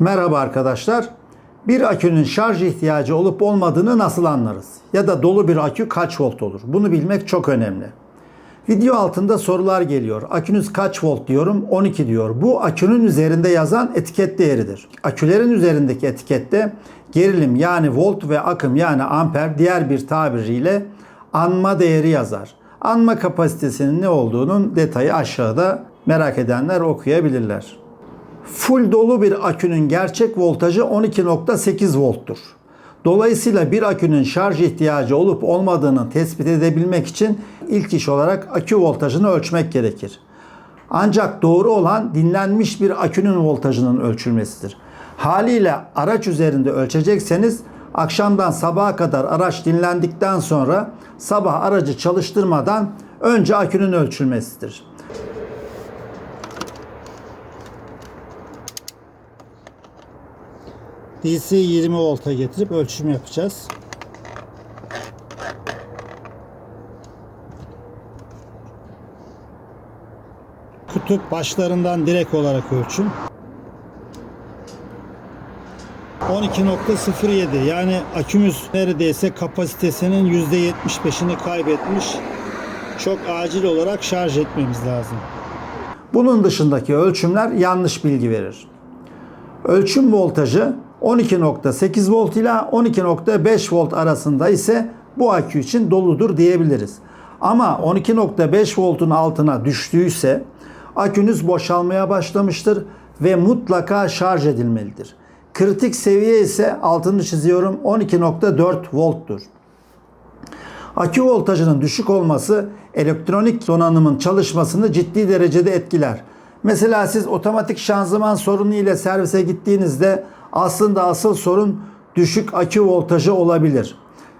Merhaba arkadaşlar. Bir akünün şarj ihtiyacı olup olmadığını nasıl anlarız? Ya da dolu bir akü kaç volt olur? Bunu bilmek çok önemli. Video altında sorular geliyor. Akünüz kaç volt diyorum? 12 diyor. Bu akünün üzerinde yazan etiket değeridir. Akülerin üzerindeki etikette gerilim yani volt ve akım yani amper diğer bir tabiriyle anma değeri yazar. Anma kapasitesinin ne olduğunun detayı aşağıda merak edenler okuyabilirler. Full dolu bir akünün gerçek voltajı 12.8 volttur. Dolayısıyla bir akünün şarj ihtiyacı olup olmadığını tespit edebilmek için ilk iş olarak akü voltajını ölçmek gerekir. Ancak doğru olan dinlenmiş bir akünün voltajının ölçülmesidir. Haliyle araç üzerinde ölçecekseniz akşamdan sabaha kadar araç dinlendikten sonra sabah aracı çalıştırmadan önce akünün ölçülmesidir. DC 20 volta getirip ölçüm yapacağız. Kutup başlarından direkt olarak ölçüm. 12.07 yani akümüz neredeyse kapasitesinin %75'ini kaybetmiş. Çok acil olarak şarj etmemiz lazım. Bunun dışındaki ölçümler yanlış bilgi verir. Ölçüm voltajı 12.8 volt ile 12.5 volt arasında ise bu akü için doludur diyebiliriz. Ama 12.5 voltun altına düştüyse akünüz boşalmaya başlamıştır ve mutlaka şarj edilmelidir. Kritik seviye ise altını çiziyorum 12.4 volttur. Akü voltajının düşük olması elektronik donanımın çalışmasını ciddi derecede etkiler. Mesela siz otomatik şanzıman sorunu ile servise gittiğinizde aslında asıl sorun düşük akü voltajı olabilir.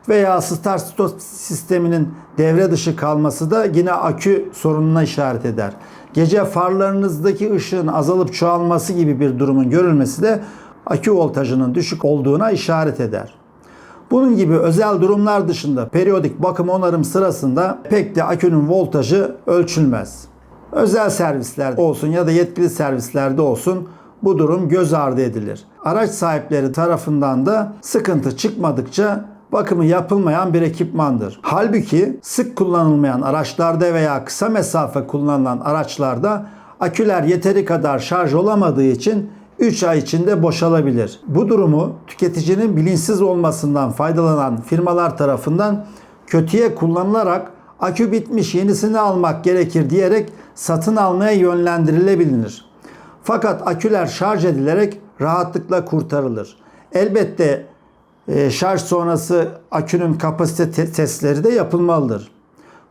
Veya start stop sisteminin devre dışı kalması da yine akü sorununa işaret eder. Gece farlarınızdaki ışığın azalıp çoğalması gibi bir durumun görülmesi de akü voltajının düşük olduğuna işaret eder. Bunun gibi özel durumlar dışında periyodik bakım onarım sırasında pek de akünün voltajı ölçülmez. Özel servislerde olsun ya da yetkili servislerde olsun bu durum göz ardı edilir. Araç sahipleri tarafından da sıkıntı çıkmadıkça bakımı yapılmayan bir ekipmandır. Halbuki sık kullanılmayan araçlarda veya kısa mesafe kullanılan araçlarda aküler yeteri kadar şarj olamadığı için 3 ay içinde boşalabilir. Bu durumu tüketicinin bilinçsiz olmasından faydalanan firmalar tarafından kötüye kullanılarak akü bitmiş yenisini almak gerekir diyerek satın almaya yönlendirilebilir. Fakat aküler şarj edilerek rahatlıkla kurtarılır. Elbette e, şarj sonrası akünün kapasite te- testleri de yapılmalıdır.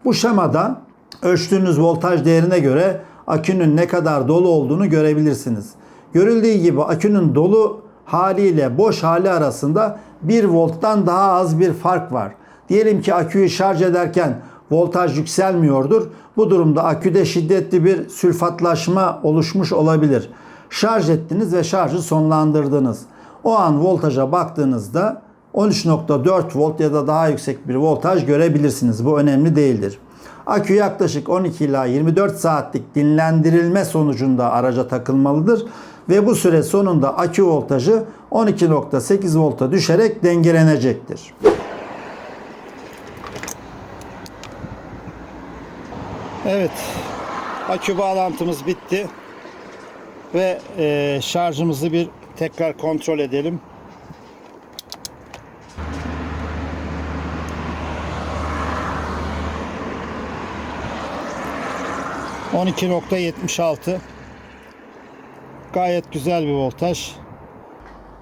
Bu şemada ölçtüğünüz voltaj değerine göre akünün ne kadar dolu olduğunu görebilirsiniz. Görüldüğü gibi akünün dolu haliyle boş hali arasında 1 volttan daha az bir fark var. Diyelim ki aküyü şarj ederken voltaj yükselmiyordur. Bu durumda aküde şiddetli bir sülfatlaşma oluşmuş olabilir. Şarj ettiniz ve şarjı sonlandırdınız. O an voltaja baktığınızda 13.4 volt ya da daha yüksek bir voltaj görebilirsiniz. Bu önemli değildir. Akü yaklaşık 12 ila 24 saatlik dinlendirilme sonucunda araca takılmalıdır ve bu süre sonunda akü voltajı 12.8 volta düşerek dengelenecektir. Evet, akü bağlantımız bitti ve e, şarjımızı bir tekrar kontrol edelim. %12.76 Gayet güzel bir voltaj.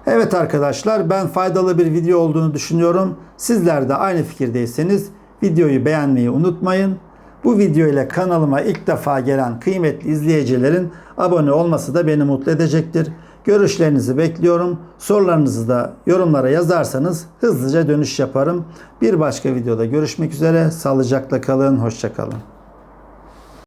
Evet arkadaşlar ben faydalı bir video olduğunu düşünüyorum. Sizler de aynı fikirdeyseniz videoyu beğenmeyi unutmayın. Bu video ile kanalıma ilk defa gelen kıymetli izleyicilerin abone olması da beni mutlu edecektir. Görüşlerinizi bekliyorum. Sorularınızı da yorumlara yazarsanız hızlıca dönüş yaparım. Bir başka videoda görüşmek üzere. Sağlıcakla kalın. Hoşçakalın.